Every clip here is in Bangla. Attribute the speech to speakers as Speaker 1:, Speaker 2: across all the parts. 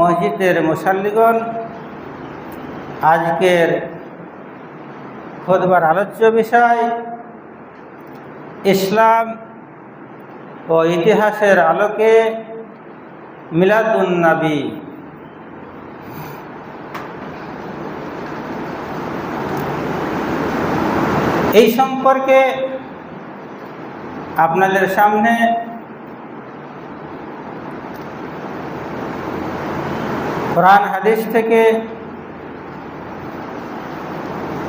Speaker 1: মসজিদের মুসাল্লিগণ, আজকের খোদবার আলোচ্য বিষয়, ইসলাম ও ইতিহাসের আলোকে মিলাদুন্নবী। এই সম্পর্কে আপনাদের সামনে কোরআন হাদিস থেকে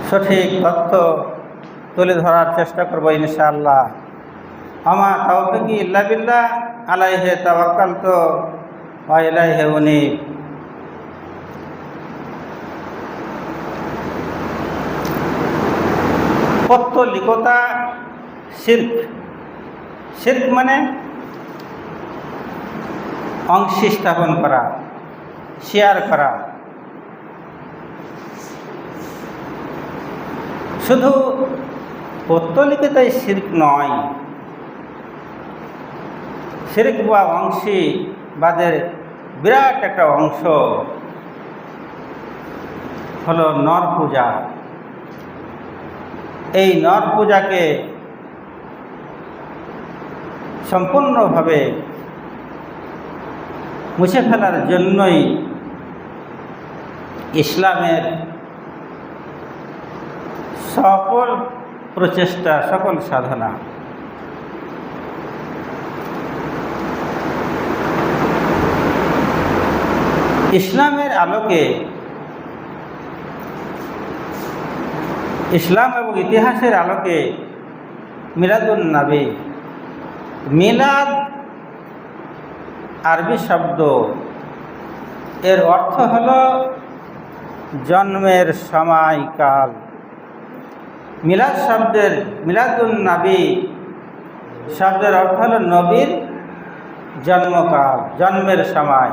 Speaker 1: সঠিক তথ্য তুলে ধরার চেষ্টা করব ইনশাআল্লাহ। আমা তৌফিকি ইল্লা বিল্লাহ, আলাইহে তাওয়াক্কাল তো ওয়াইলাইহে উনি পত্তলিকতা শির্ক শির্ক মানে অংশী স্থাপন করা। শেয়ার করা। শুধু পত্তলিকতাই শির্ক নয়, শির্ক বা অংশীবাদের বিরাট একটা অংশ হলো নর পূজা। এই নর পূজাকে সম্পূর্ণভাবে মুছে ফেলার জন্যই ইসলামের সকল প্রচেষ্টা, সকল সাধনা। ইসলামের আলোকে ইসলাম এবং ইতিহাসের আলোকে মিলাদুন নাবি, মিলাদ আরবি শব্দ, এর অর্থ হল জন্মের সময়কাল। মিলাদ শব্দের, মিলাদুন নাবি শব্দের অর্থ হল নবীর জন্মকাল, জন্মের সময়।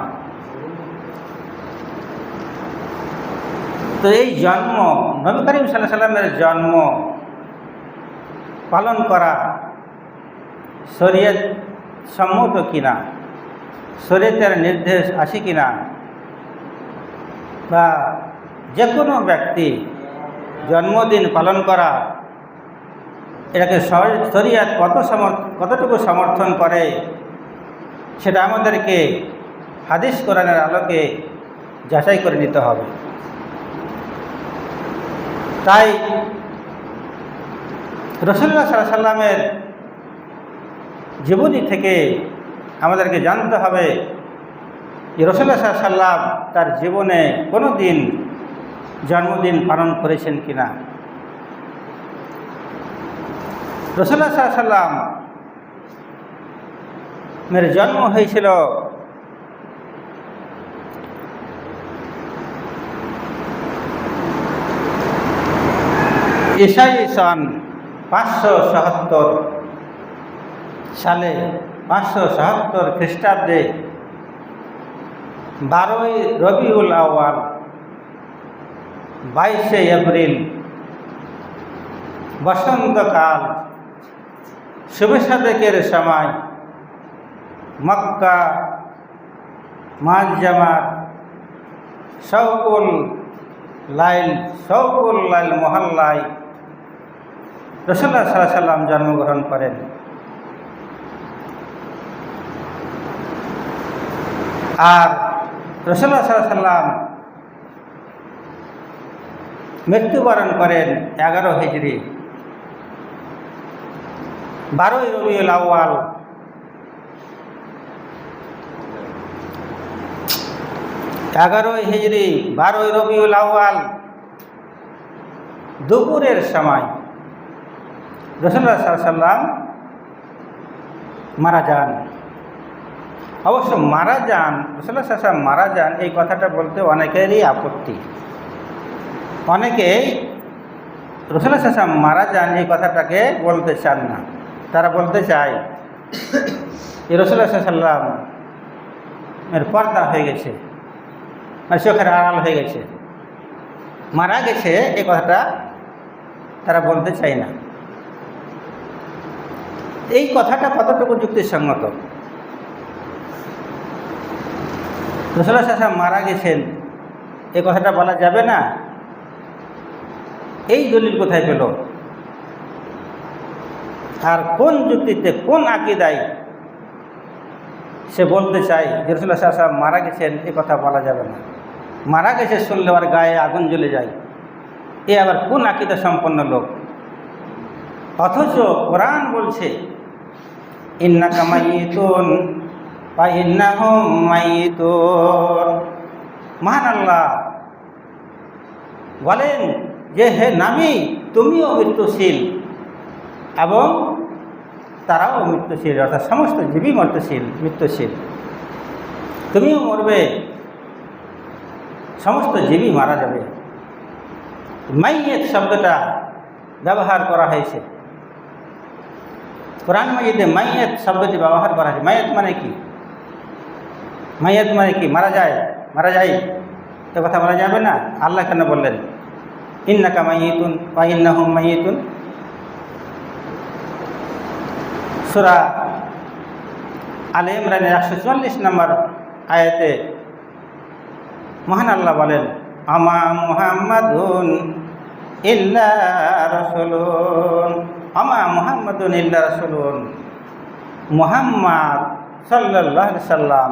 Speaker 1: তো এই জন্ম, নবী করিম সাল্লাহ সাল্লামের জন্ম পালন করা শরীয়ত সম্মত কিনা? শরীয়তের নির্দেশ আছে কিনা? বা যে কোনো ব্যক্তি জন্মদিন পালন করা, এটাকে শরীয়ত কত কতটুকু সমর্থন করে, সেটা আমাদেরকে হাদিস কোরআনের আলোকে যাচাই করে নিতে হবে। তাই রসুল্লাহ সাল্লাহ সাল্লামের জীবনী থেকে আমাদেরকে জানতে হবে যে রসুল্লাহ সাল্লাম তার জীবনে কোনো দিন জন্মদিন পালন করেছেন কিনা? রসুল্লাহ সাল্লাম মের জন্ম হয়েছিল ইসাই সন পাঁচশো সাহাত্তর সালে, পাঁচশো সাহাত্তর খ্রিস্টাব্দে বারোই রবিউল আওয়াল বাইশে এপ্রিল বসন্তকাল শুভেচ্ছা দেখের সময়, মক্কা মাঝ জামাত সকল লাইল সকল লাইল মহল্লায় রসল্লা সাল্লাহ সাল্লাম জন্মগ্রহণ করেন। আর রসল্লা সাল্লাহ সাল্লাম মৃত্যুবরণ করেন এগারো হিজড়ি। বারোই রবিউল আউয়াল। এগারোই হিজড়ি, বারোই রবিউল আউয়াল। দুপুরের সময় রসুল্লাহ সাল্লাম মারা যান। অবশ্য মারা যান, রসুল্লাহ সাল্লাম মারা যান, এই কথাটা বলতে অনেকেরই আপত্তি। অনেকেই রসুল্লাহ সাল্লাম মারা যান, এই কথাটাকে বলতে চান না। তারা বলতে চায়, এই রসুল্লাহ সাল্লাম এর পর্দা হয়ে গেছে মানে চোখের আড়াল হয়ে গেছে। মারা গেছে, এই কথাটা তারা বলতে চায় না। এই কথাটা কতটুকু যুক্তিসঙ্গত? রসুল্লাহ সাহা মারা গেছেন এ কথাটা বলা যাবে না। এই দলিল কোথায় পেল? আর কোন যুক্তিতে, কোন আকিদায় সে বলতে চাই রসুল্লাহ সাহা মারা গেছেন, এ কথা বলা যাবে না। মারা গেছে শুনলে আর গায়ে আগুন জ্বলে যায়। এ আবার কোন আকিদা সম্পন্ন লোক? অথচ কোরআন বলছে ইন্না বা ইন্না মহান আল্লাহ বলেন যে হে নামি, তুমিও মৃত্যুশীল এবং তারাও মৃত্যুশীল অর্থাৎ সমস্ত জীবী মৃত্যুশীল মৃত্যুশীল। তুমিও মরবে, সমস্ত জীবী মারা যাবে। মাইয়েত শব্দটা ব্যবহার করা হয়েছে। কোরআন মাজিদে মাইয়াত শব্দটি ব্যবহার করা হয়েছে। মাইয়াত মানে কি? মাইয়াত মানে কি? মারা যায় মারা যায় তো কথা বলা যাবে না? আল্লাহ কেন বললেন? ইন্নাকা মাইয়িতুন বা ইন্নাহুম মাইয়িতুন। সুরা আলে ইমরানের একশো চুয়াল্লিশ নম্বর আয়াতে মহান আল্লাহ বলেন, আমা মুহাম্মাদুন ইল্লা রসুলুন। আমা মুহাম্মাদুন ইল্লা রসুলুন। মুহাম্মদ আলাইহি সাল্লাম।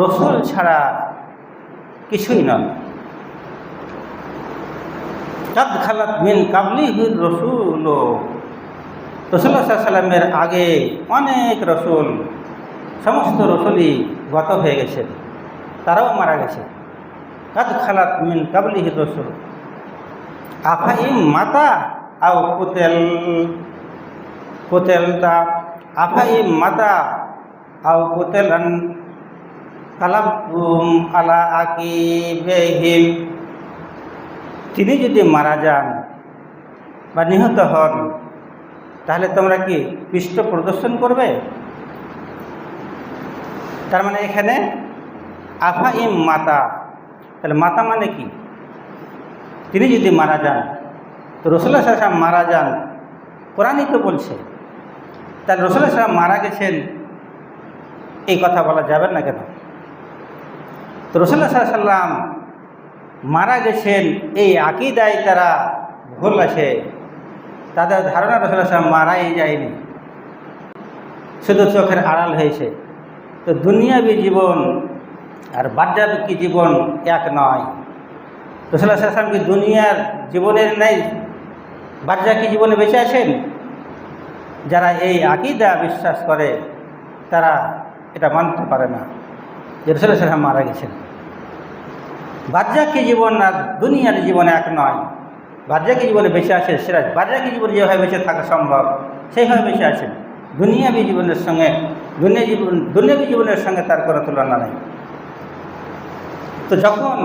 Speaker 1: রসুল ছাড়া কিছুই নন। কাদ খালাত মিন কাবলিহির রসুল। রসুল্লাহ সাল্লামের আগে অনেক রসুল, সমস্ত রসুলই গত হয়ে গেছে, তারাও মারা গেছে। কাদ খালাত মিন কাবলিহির রসুল। আফাইম মাতা আও কুতেল, কুতেলতা আফাইম মাতা আও কুতেলান কালাবুম আলা আকিবেহিম। তিনি যদি মারা যান বা নিহত হন, তাহলে তোমরা কি পৃষ্ঠ প্রদর্শন করবে? তার মানে এখানে আফা ইম মাতা। তাহলে মাতা মানে কি? তিনি যদি মারা যান, তো রসুল্লাহ সাল্লাম মারা যান। কোরআনই তো বলছে। তাহলে রসুল্লাহ সাল্লাম মারা গেছেন, এই কথা বলা যাবে না কেন? তো রসুল্লাহ সাল্লাম মারা গেছেন, এই আকিদায় তারা ভুল আছে। তাদের ধারণা রসুল্লাহ সাল্লাম মারাই যায়নি। শুধু চোখের আড়াল হয়েছে। তো দুনিয়াবী জীবন আর বাহ্যাবিক জীবন এক নয়। রসুল্লাহ সাল্লাম কি দুনিয়ার জীবনের নেই বাহ্যাকি জীবনে বেঁচে আছেন? যারা এই আকিদা বিশ্বাস করে, তারা এটা মানতে পারে না যে রসুল্লাহ সাল্লাম মারা গেছেন। বাহ্যাকি জীবন আর দুনিয়ার জীবন এক নয়। বাহ্যাকি জীবনে বেঁচে আছে সেটা বাহ্যাকি জীবনে যেভাবে বেঁচে থাকা সম্ভব, সেইভাবে বেঁচে আছেন দুনিয়াবি জীবনের সঙ্গে, দুনিয়া জীবন, দুনিয়াবি জীবনের সঙ্গে তার কোনো তুলনা নেই। তো যখন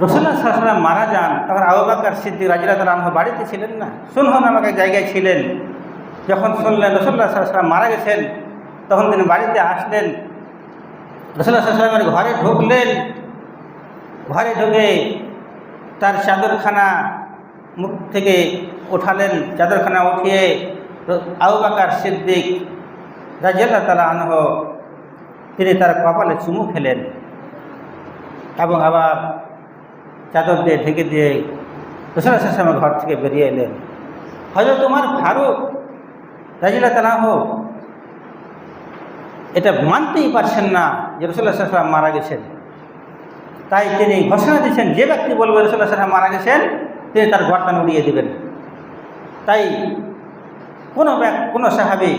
Speaker 1: রসুল্লাহ সাল্লাম মারা যান, তখন আবু বাকর সিদ্দিক রাজিরা তালাহ বাড়িতে ছিলেন না? শুনহন আমাকে জায়গায় ছিলেন। যখন শুনলেন রসুল্লাহ সাল্লাম মারা গেছেন, তখন তিনি বাড়িতে আসলেন। রসুল্লাহ সাল্লামের ঘরে ঢুকলেন। ঘরে ঢুকে তার চাদরখানা মুখ থেকে উঠালেন। চাদরখানা উঠিয়ে আবু বাকার সিদ্দিক রাজিয়াল্লাহ তালা আনহ, তিনি তার কপালে চুমু খেলেন এবং আবার চাদর দিয়ে ঢেকে দিয়ে রসুল্লাহ সাল্লামের ঘর থেকে বেরিয়ে এলেন। হয়তো তোমার ফারুক রাজিল্লা তালাহ এটা মানতেই পারছেন না যে রসুল্লাহ সাল্লাম মারা গেছেন। তাই তিনি ঘোষণা দিচ্ছেন যে ব্যক্তি বলবে রসুল্লাহ সাল্লাম মারা গেছেন, তিনি তার গর্দান উড়িয়ে দেবেন। তাই কোনো কোনো সাহাবি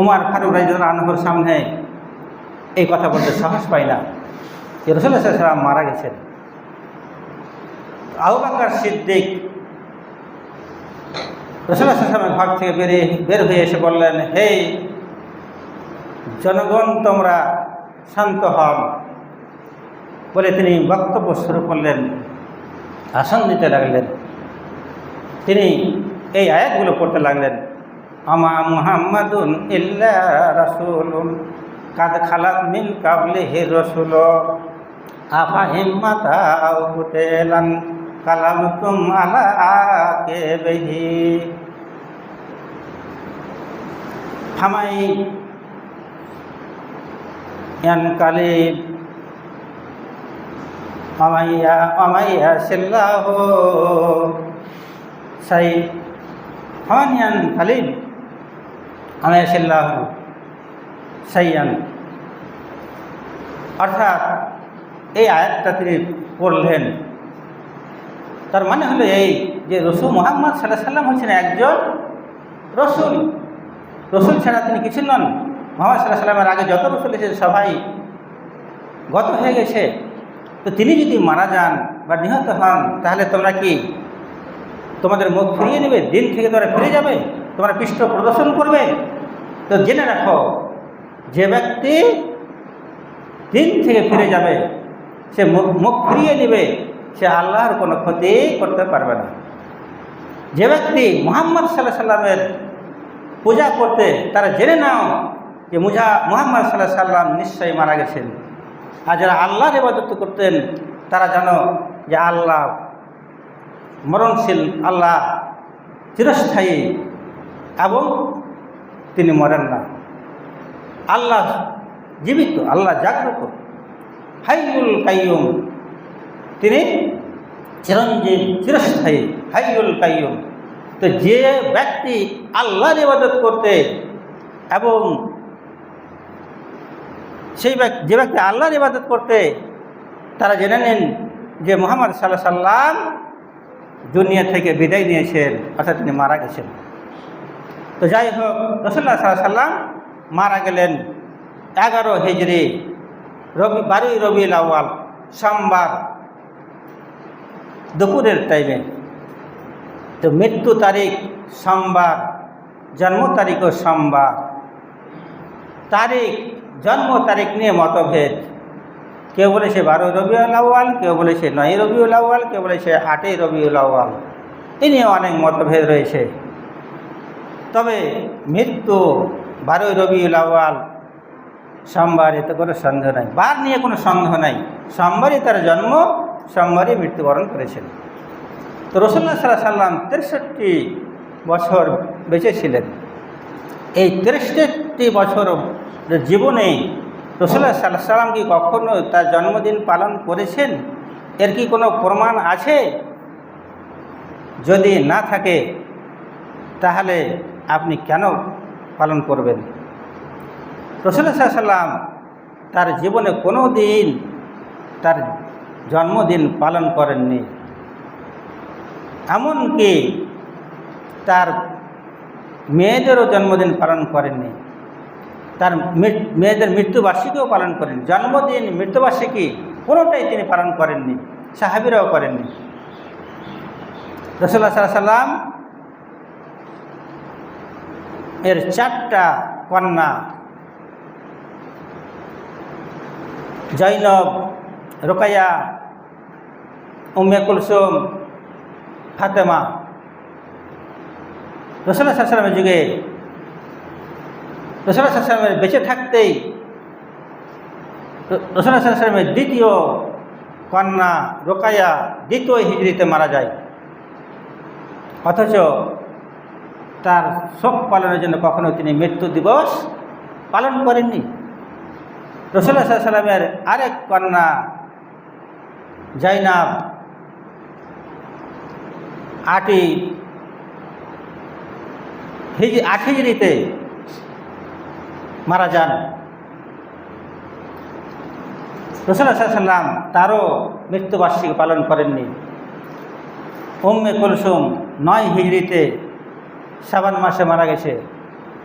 Speaker 1: উমার ফারুক রাজিদুল আনহর সামনে এই কথা বলতে সাহস পায় না যে রসুল্লাহ সাল্লাম মারা গেছেন। আবু বাকর সিদ্দিক রসুল্লাহ সাল্লামের ঘর থেকে বেরিয়ে, বের হয়ে এসে বললেন হে জনগণ, তোমরা শান্ত হন বলে তিনি বক্তব্য শুরু করলেন, ভাষণ দিতে লাগলেন। তিনি এই আয়াতগুলো পড়তে লাগলেন। আমা মুহাম্মাদুন ইল্লা রসুলুন, কাদ খালাত মিল কাবলি হে রসুল, আফা হিম্মাতা কালাম তুম আলা আকে বেহি ফামাই ইয়ান কালিব অমাইয়া অমাইয়া সিল্লাহ। সাই হনিয়ান ফালিম অমাইয়া সিল্লাহ। সাইয়ান। অর্থাৎ এই আয়াতটা তিনি পড়লেন। তার মানে হলো এই যে রসুল মোহাম্মদ সাল্লাহ সাল্লাম হচ্ছেন একজন রসুল। রসুল ছাড়া তিনি কিছু নন। মোহাম্মদ সাল্লাহ সাল্লামের আগে যত রসুল এসেছে, সবাই গত হয়ে গেছে। তো তিনি যদি মারা যান বা নিহত হন, তাহলে তোমরা কি তোমাদের মুখ ফিরিয়ে নেবে? দিন থেকে তোমরা ফিরে যাবে? তোমরা পৃষ্ঠ প্রদর্শন করবে? তো জেনে রাখো, যে ব্যক্তি দিন থেকে ফিরে যাবে, সে মুখ মুখ ফিরিয়ে নেবে, সে আল্লাহর কোনো ক্ষতি করতে পারবে না। যে ব্যক্তি মোহাম্মদ সাল্লাহ সাল্লামের পূজা করতে, তারা জেনে নাও যে মুজা, মোহাম্মদ সাল্লাহ সাল্লাম নিশ্চয়ই মারা গেছেন। আর যারা আল্লাহর ইবাদত করতেন, তারা জানো যে আল্লাহ মরণশীল আল্লাহ চিরস্থায়ী এবং তিনি মরেন না। আল্লাহ জীবিত, আল্লাহ জাগ্রত। হাইউল কাইয়ুম, তিনি চিরঞ্জীব, চিরস্থায়ী। হাইউল কাইয়ুম, তো যে ব্যক্তি আল্লাহর ইবাদত করতে এবং সেই যে ব্যক্তি আল্লাহর ইবাদত করতে, তারা জেনে নেন যে মোহাম্মদ সাল্লাহ সাল্লাম দুনিয়া থেকে বিদায় নিয়েছেন, অর্থাৎ তিনি মারা গেছেন। তো যাই হোক রসুল্লাহ সাল্লাহ সাল্লাম মারা গেলেন এগারো হিজড়ি রবি, বারোই রবি আউয়াল, সোমবার দুপুরের টাইমে তো মৃত্যু তারিখ সোমবার, জন্ম তারিখও সোমবার। তারিখ জন্ম, তারিখ নিয়ে মতভেদ কেউ বলেছে বারোই রবিউল আউয়াল, কেউ বলেছে নয় রবিউল আউয়াল, কেউ বলেছে আটই রবিউল আউয়াল। এ নিয়ে অনেক মতভেদ রয়েছে। তবে মৃত্যু বারোই রবিউল আউয়াল, সোমবার এতে কোনো সন্দেহ নাই। বার নিয়ে কোনো সন্দেহ নাই। সোমবারই তার জন্ম, সোমবারই মৃত্যুবরণ করেছেন। তো রসুল্লাহ সাল্লাহ সাল্লাম তেষট্টি বছর বেঁচে ছিলেন। এই তেষট্টি বছর জীবনে রসুল্লাহ সাল্লাহ সাল্লাম কি কখনো তার জন্মদিন পালন করেছেন? এর কি কোনো প্রমাণ আছে? যদি না থাকে, তাহলে আপনি কেন পালন করবেন? রসুল্লাহ সাল্লাম তার জীবনে কোনো দিন তার জন্মদিন পালন করেননি। এমনকি তার মেয়েদেরও জন্মদিন পালন করেননি। তার মেয়েদের মৃত্যুবার্ষিকীও পালন করেন। জন্মদিন, মৃত্যুবার্ষিকী কোনোটাই তিনি পালন করেননি, সাহাবিরাও করেননি। রসুল্লাহ সাল্লাহ সাল্লাম এর চারটা কন্যা জৈনব রোকাইয়া, উম্মে কুলসুম, ফাতেমা। রসুল্লাহ সাল্লামের যুগে রসুল্লাহ সাল্লামের বেঁচে থাকতেই রসুল্লাহ সাল্লামের দ্বিতীয় কন্যা রোকাইয়া দ্বিতীয় হিজড়িতে মারা যায়। অথচ তার শোক পালনের জন্য কখনো তিনি মৃত্যু দিবস পালন করেননি। রসুল্লাহ সাল্লামের আরেক কন্যা জাইনাব আটি হিজ, আট হিজড়িতে মারা যান। রসুল্লাহ সাল্লাম তারও মৃত্যুবার্ষিকী পালন করেননি। উম্মে কুলসুম নয় হিজড়িতে সাবান মাসে মারা গেছে।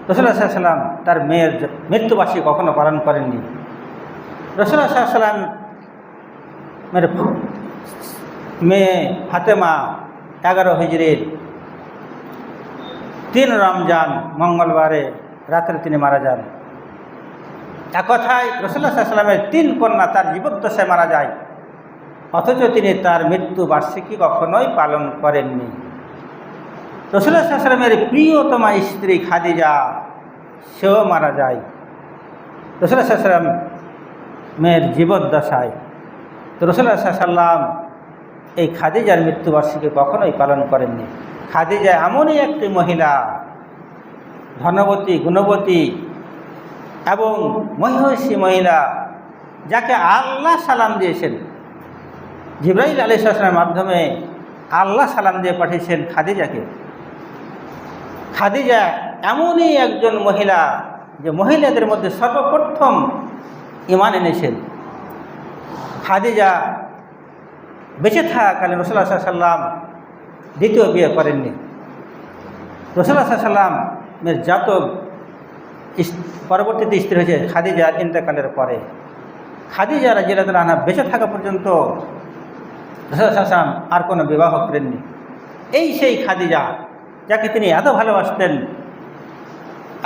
Speaker 1: রসুল্লাহ সাল্লাম তার মেয়ের মৃত্যুবার্ষিকী কখনো পালন করেননি। রসুল্লাহ সাল্লাম মেয়ের মেয়ে ফাতেমা এগারো হিজড়ির তিন রমজান মঙ্গলবারে রাত্রে তিনি মারা যান। এক কথায় রসুল্লাহ সাল্লামের তিন কন্যা, তার জীবদ্দশায় মারা যায়। অথচ তিনি তার মৃত্যু বার্ষিকী কখনোই পালন করেননি। রসুল্লাহ সাল্লামের প্রিয়তমা স্ত্রী খাদিজা, সেও মারা যায়। রসুল্লাহ সাল্লাম মেয়ের জীবদ্দশায়। তো রসুল্লাহ সাল্লাম এই খাদিজার মৃত্যুবার্ষিকী কখনোই পালন করেননি। খাদিজা এমনই একটি মহিলা, ধনবতী, গুণবতী এবং মহিষী মহিলা যাকে আল্লাহ সালাম দিয়েছেন, জিব্রাইল আলী আসলামের মাধ্যমে আল্লাহ সালাম দিয়ে পাঠিয়েছেন খাদিজাকে। খাদিজা এমনই একজন মহিলা যে মহিলাদের মধ্যে সর্বপ্রথম ইমান এনেছেন। খাদিজা বেঁচে থাকাকালীন রসুল্লাহ সাল্লাম দ্বিতীয় বিয়ে করেননি। রসুল্লাহ সাল্লামের ইস- পরবর্তীতে স্ত্রী হয়েছে খাদিজার ইন্তেকালের পরে। খাদিজা রাজিয়াল আনা বেঁচে থাকা পর্যন্ত সাল্লাম আর কোনো বিবাহ করেননি। এই সেই খাদিজা যাকে তিনি এত ভালোবাসতেন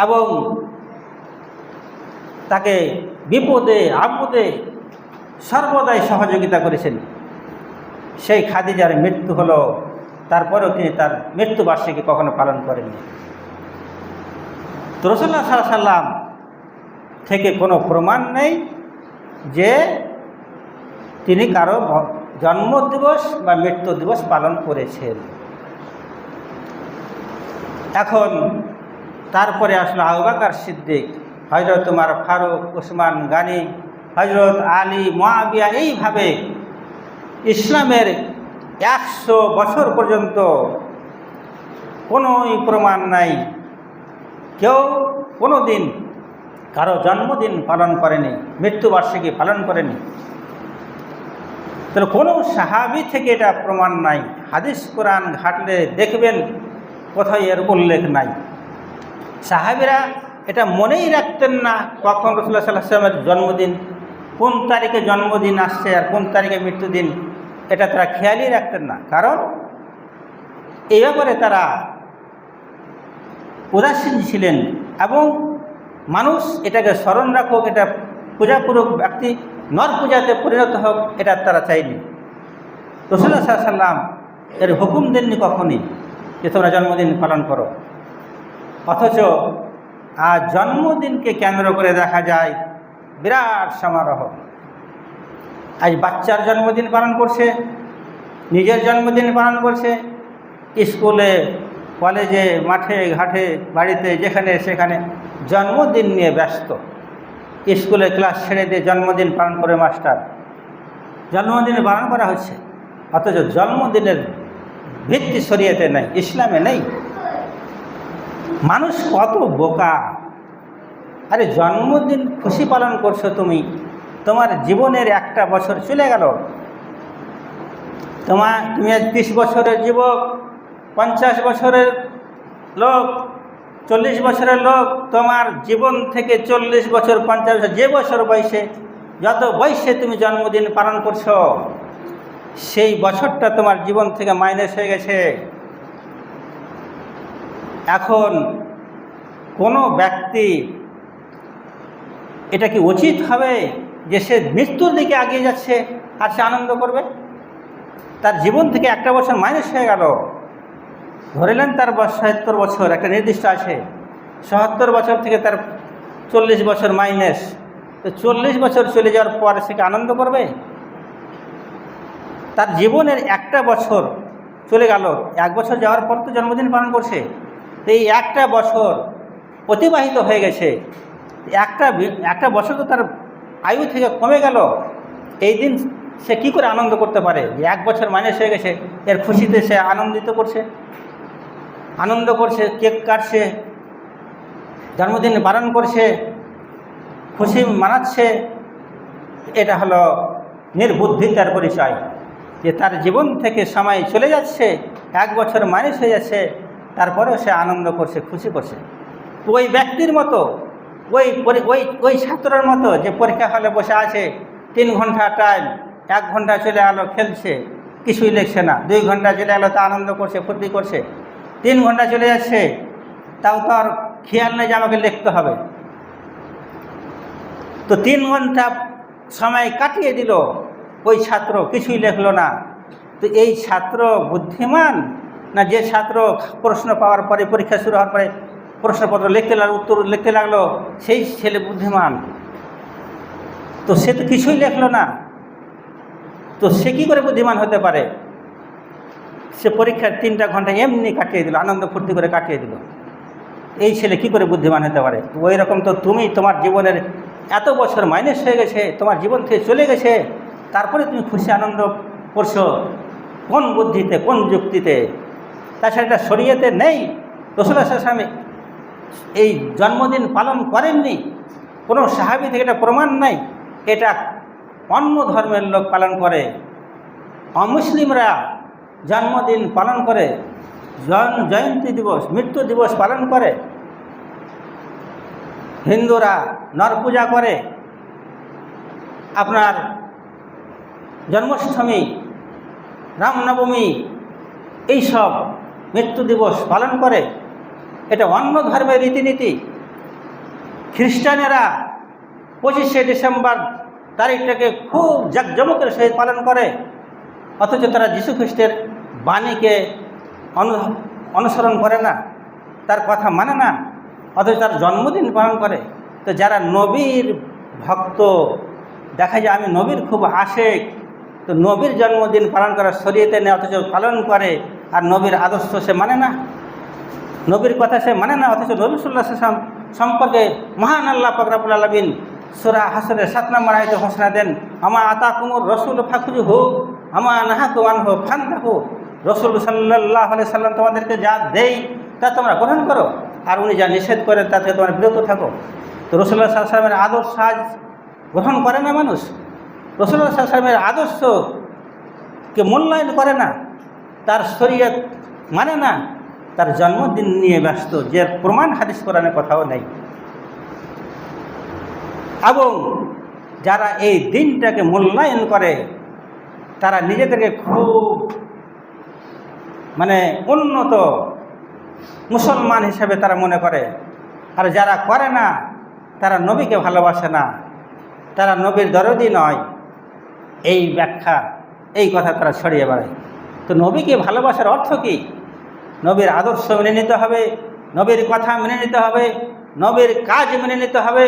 Speaker 1: এবং তাকে বিপদে, আপদে সর্বদাই সহযোগিতা করেছেন। সেই খাদিজার মৃত্যু হলো, তারপরেও তিনি তার মৃত্যুবার্ষিকী কখনো পালন করেননি। তো রসল্লা সাল্লাম থেকে কোনো প্রমাণ নেই যে তিনি কারও ভ- জন্মদিবস বা মৃত্যু দিবস পালন করেছেন। এখন তারপরে আসলো আহবাকার সিদ্দিক হজরত তোমার ফারুক ওসমান গানি হজরত আলী মহাবিয়া এইভাবে ইসলামের একশো বছর পর্যন্ত কোনোই প্রমাণ নাই। কেউ কোনো দিন কারও জন্মদিন পালন করেনি, মৃত্যুবার্ষিকী পালন করেনি। তাহলে কোনো সাহাবি থেকে এটা প্রমাণ নাই। হাদিস কোরআন ঘাটলে দেখবেন কোথাও এর উল্লেখ নাই। সাহাবিরা এটা মনেই রাখতেন না কখন রসুল্লাহ সাল্লাহ সাল্লামের জন্মদিন, কোন তারিখে জন্মদিন আসছে আর কোন তারিখে মৃত্যুদিন, এটা তারা খেয়ালই রাখতেন না। কারণ এই ব্যাপারে তারা উদাসীন ছিলেন এবং মানুষ এটাকে স্মরণ রাখুক, এটা পূজা করুক ব্যক্তি নর পূজাতে পরিণত হোক, এটা তারা চাইনি রসুল্লাহ সাল্লাম এর হুকুম দেননি কখনই যে তোমরা জন্মদিন পালন করো। অথচ আজ জন্মদিনকে কেন্দ্র করে দেখা যায় বিরাট সমারোহ। আজ বাচ্চার জন্মদিন পালন করছে, নিজের জন্মদিন পালন করছে, স্কুলে কলেজে, মাঠে, ঘাটে, বাড়িতে, যেখানে সেখানে জন্মদিন নিয়ে ব্যস্ত। স্কুলে ক্লাস ছেড়ে দিয়ে জন্মদিন পালন করে মাস্টার। জন্মদিনে পালন করা হচ্ছে। অথচ জন্মদিনের ভিত্তি শরীয়তে নেই, ইসলামে নেই। মানুষ কত বোকা। আরে জন্মদিন খুশি পালন করছ তুমি। তোমার জীবনের একটা বছর চলে গেল। তোমার তুমি আজ তিরিশ বছরের যুবক। পঞ্চাশ বছরের লোক, চল্লিশ বছরের লোক, তোমার জীবন থেকে চল্লিশ বছর, পঞ্চাশ বছর, যে বছর বয়সে, যত বয়সে তুমি জন্মদিন পালন করছ, সেই বছরটা তোমার জীবন থেকে মাইনাস হয়ে গেছে। এখন কোনো ব্যক্তি, এটা কি উচিত হবে যে সে মৃত্যুর দিকে এগিয়ে যাচ্ছে আর সে আনন্দ করবে? তার জীবন থেকে একটা বছর মাইনাস হয়ে গেল। ধরিলেন তার বয়স সত্তর বছর, একটা নির্দিষ্ট আছে সত্তর বছর থেকে তার চল্লিশ বছর মাইনাস তো চল্লিশ বছর চলে যাওয়ার পর সে আনন্দ করবে? তার জীবনের একটা বছর চলে গেল। এক বছর যাওয়ার পর তো জন্মদিন পালন করছে। তো এই একটা বছর অতিবাহিত হয়ে গেছে। একটা একটা বছর তো তার আয়ু থেকে কমে গেল। এই দিন সে কি করে আনন্দ করতে পারে? এক বছর মাইনাস হয়ে গেছে। এর খুশিতে সে আনন্দিত করছে। আনন্দ করছে, কেক কাটছে, জন্মদিন পালন করছে, খুশি মানাচ্ছে, এটা হলো নির্বুদ্ধিতার পরিচয়। যে তার জীবন থেকে সময় চলে যাচ্ছে, এক বছর মানুষ হয়ে যাচ্ছে, তারপরেও সে আনন্দ করছে, খুশি করছে। ওই ব্যক্তির মতো, ওই ওই ওই ছাত্রের মতো যে পরীক্ষা হলে বসে আছে, তিন ঘণ্টা টাইম এক ঘণ্টা চলে গেলো খেলছে, কিছুই লিখছে না। দুই ঘণ্টা চলে গেলো তা আনন্দ করছে, ফুর্তি করছে। তিন ঘণ্টা চলে যাচ্ছে, তাও তো আর খেয়াল নেই যে আমাকে লিখতে হবে। তো তিন ঘণ্টা সময় কাটিয়ে দিল, ওই ছাত্র কিছুই লেখলো না। তো এই ছাত্র বুদ্ধিমান? না যে ছাত্র প্রশ্ন পাওয়ার পরে, পরীক্ষা শুরু হওয়ার পরে প্রশ্নপত্র লিখতে লাগল, উত্তর লিখতে লাগল, সেই ছেলে বুদ্ধিমান। তো সে তো কিছুই লেখলো না। তো সে কী করে বুদ্ধিমান হতে পারে? সে পরীক্ষার তিনটা ঘণ্টা এমনি কাটিয়ে দিল, আনন্দ ফুর্তি করে কাটিয়ে দিল। এই ছেলে কি করে বুদ্ধিমান হতে পারে? ওই রকম তো তুমি তোমার জীবনের এত বছর মাইনাস হয়ে গেছে, তোমার জীবন থেকে চলে গেছে, তারপরে তুমি খুশি আনন্দ করছ। কোন বুদ্ধিতে, কোন যুক্তিতে? তাছাড়া এটা শরীয়তে নেই। রসুল্লাহ স্বামী এই জন্মদিন পালন করেননি। কোনো সাহাবি থেকে এটা প্রমাণ নাই। এটা অন্য ধর্মের লোক পালন করে। অমুসলিমরা জন্মদিন পালন করে, জন জয়ন্তী দিবস, মৃত্যু দিবস পালন করে, হিন্দুরা নর পূজা করে, আপনার জন্মাষ্টমী, রামনবমী, এইসব মৃত্যু দিবস পালন করে, এটা অন্য ধর্মের রীতিনীতি। খ্রিস্টানেরা পঁচিশে ডিসেম্বর তারিখটাকে খুব জাঁকজমকের সহিত পালন করে, অথচ তারা যীশু খ্রিস্টের বাণীকে অনুসরণ করে না, তার কথা মানে না, অথচ তার জন্মদিন পালন করে। তো যারা নবীর ভক্ত, দেখা যায় আমি নবীর খুব আশেক, তো নবীর জন্মদিন পালন করার শরীয়তে নেই অথচ পালন করে, আর নবীর আদর্শ সে মানে না। নবীর কথা সে মানে না, অথচ নবী সাল্লাহ সাল্লাম সম্পর্কে মহান আল্লাহ ফকরাবুল আলমিন সুরা হাসনের সাত নম্বর আয়তে ঘোষণা দেন আমার আতা কুমুর রসুল ফাকুজু হোক আমার নাহা কুমান হোক ফান থাকো রসুল সাল্লাহ আলি সাল্লাম তোমাদেরকে যা দেই, তা তোমরা গ্রহণ করো। আর উনি যা নিষেধ করেন তা থেকে তোমরা বিরত থাকো। তো রসুল্লাহ সাল্লামের আদর্শ আজ গ্রহণ করে না মানুষ? রসুল্লাহ সাল্লামের আদর্শকে মূল্যায়ন করে না। তার শরীয়ত মানে না। তার জন্মদিন নিয়ে ব্যস্ত, যে প্রমাণ হাদিস কোরআনের কথাও নেই। এবং যারা এই দিনটাকে মূল্যায়ন করে, তারা নিজেদেরকে খুব মানে উন্নত মুসলমান হিসেবে তারা মনে করে। আর যারা করে না, তারা নবীকে ভালোবাসে না। তারা নবীর দরদি নয়। এই ব্যাখ্যা, এই কথা তারা ছড়িয়ে বেড়ায়। তো নবীকে ভালোবাসার অর্থ কী? নবীর আদর্শ মেনে নিতে হবে, নবীর কথা মেনে নিতে হবে, নবীর কাজ মেনে নিতে হবে।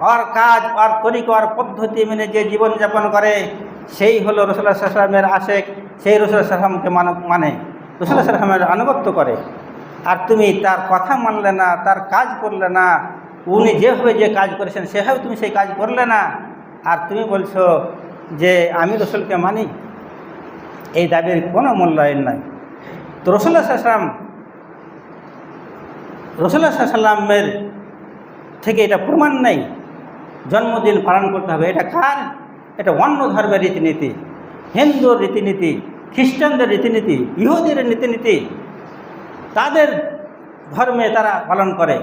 Speaker 1: আর কাজ আর তরিক আর পদ্ধতি মেনে যে জীবনযাপন করে, সেই হলো রসুল্লাহ সাল্লামের আশেক। সেই রসুল্লাহ সাল্লামকে মানে রসুল্লাহ সাল্লামের আনুগত্য করে। আর তুমি তার কথা মানলে না, তার কাজ করলে না, উনি যেভাবে যে কাজ করেছেন, সেভাবে তুমি সেই কাজ করলে না। আর তুমি বলছো যে, আমি রসুলকে মানি। এই দাবির কোনো মূল্যায়ন নাই। তো রসুল্লাহ সাল্লাম রসুল্লাহ সাল্লামের থেকে এটা প্রমাণ নেই। জন্মদিন পালন করতে হবে, এটা কার? এটা অন্য ধর্মের রীতিনীতি। হিন্দুর রীতিনীতি। খ্রিস্টানদের রীতিনীতি ইহুদের রীতিনীতি, তাদের ধর্মে তারা পালন করে।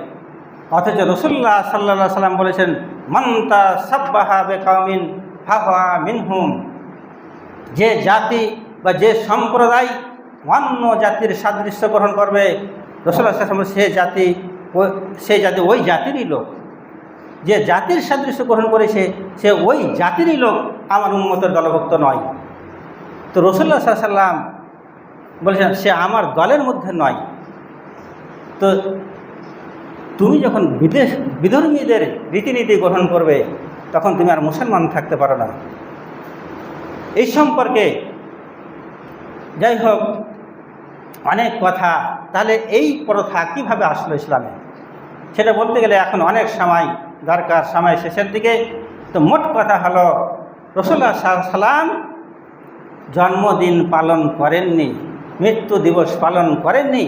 Speaker 1: অথচ রসুল্লাহ সাল্লা সাল্লাম বলেছেন মন্তা সাব্বাহা বেকামিন হাহা মিনহুম। যে জাতি বা যে সম্প্রদায় অন্য জাতির সাদৃশ্য গ্রহণ করবে রসুল্লাহ সাল্লাম সে জাতি সে জাতি ওই জাতিরই লোক। যে জাতির সাদৃশ্য গ্রহণ করেছে, সে ওই জাতিরই লোক আমার উন্মতের দলভুক্ত নয়। তো রসুল্লাহ সাল্লাম বলেছেন, সে আমার দলের মধ্যে নয়। তো তুমি যখন বিদেশ, বিধর্মীদের রীতিনীতি গ্রহণ করবে, তখন তুমি আর মুসলমান থাকতে পারো না। এই সম্পর্কে যাই হোক, অনেক কথা। তাহলে এই প্রথা কীভাবে আসলো ইসলামে? সেটা বলতে গেলে এখন অনেক সময় দরকার, সময় শেষের দিকে। তো মোট কথা হলো, রসুল্লাহ সাল্লাম জন্মদিন পালন করেননি, মৃত্যু দিবস পালন করেননি।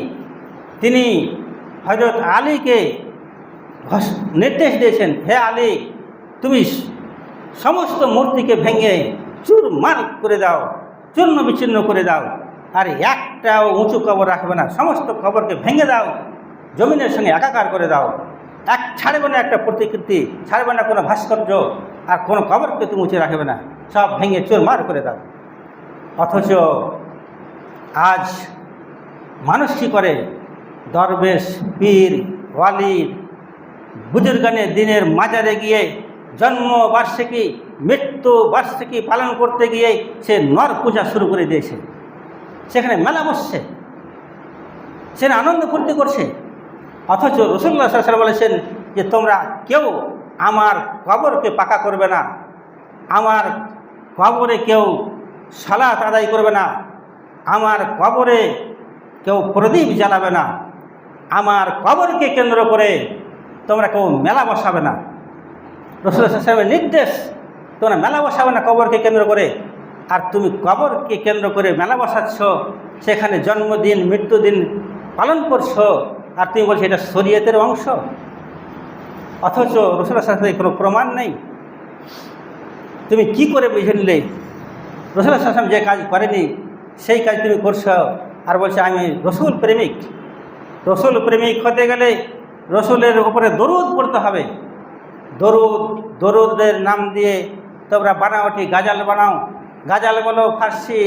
Speaker 1: তিনি হজরত আলীকে নির্দেশ দিয়েছেন, হে আলী, তুমি সমস্ত মূর্তিকে ভেঙে চুরমার করে দাও, চূর্ণ বিচ্ছিন্ন করে দাও, আর একটাও উঁচু কবর রাখবে না, সমস্ত কবরকে ভেঙে দাও, জমিনের সঙ্গে একাকার করে দাও। এক ছাড়বে না একটা প্রতিকৃতি, ছাড়বে না কোনো ভাস্কর্য, আর কোনো কবরকে তুমি উঁচু রাখবে না, সব ভেঙে চুরমার করে দাও। অথচ আজ মানুষ কী করে? দরবেশ, পীর ওয়ালির বুজুর্গানের দিনের মাজারে গিয়ে জন্ম বার্ষিকী মৃত্যু বার্ষিকী পালন করতে গিয়ে সে নর পূজা শুরু করে দিয়েছে। সেখানে মেলা বসছে। সে আনন্দ ফুর্তি করছে। অথচ রসুল্লাহ সাল্লাম বলেছেন যে, তোমরা কেউ আমার কবরকে পাকা করবে না। আমার কবরে কেউ সালাত আদায় করবে না। আমার কবরে কেউ প্রদীপ জ্বালাবে না। আমার কবরকে কেন্দ্র করে তোমরা কেউ মেলা বসাবে না। রসুল সাহেবের নির্দেশ, তোমরা মেলা বসাবে না কবরকে কেন্দ্র করে। আর তুমি কবরকে কেন্দ্র করে মেলা বসাচ্ছ, সেখানে জন্মদিন, মৃত্যুদিন পালন করছ, আর তুমি বলছো এটা শরীয়তের অংশ। অথচ রসুল সাহেবের কোনো প্রমাণ নেই। তুমি কি করে বুঝে নিলে রসুল আসলাম যে কাজ করেনি, সেই কাজ তুমি করছ। আর বলছে, আমি রসুল প্রেমিক। রসুল প্রেমিক হতে গেলে রসুলের উপরে দরুদ পড়তে হবে। দরুদ, দরুদের নাম দিয়ে তোমরা বানাওটি গাজাল বানাও। গাজাল বলো, ফার্সি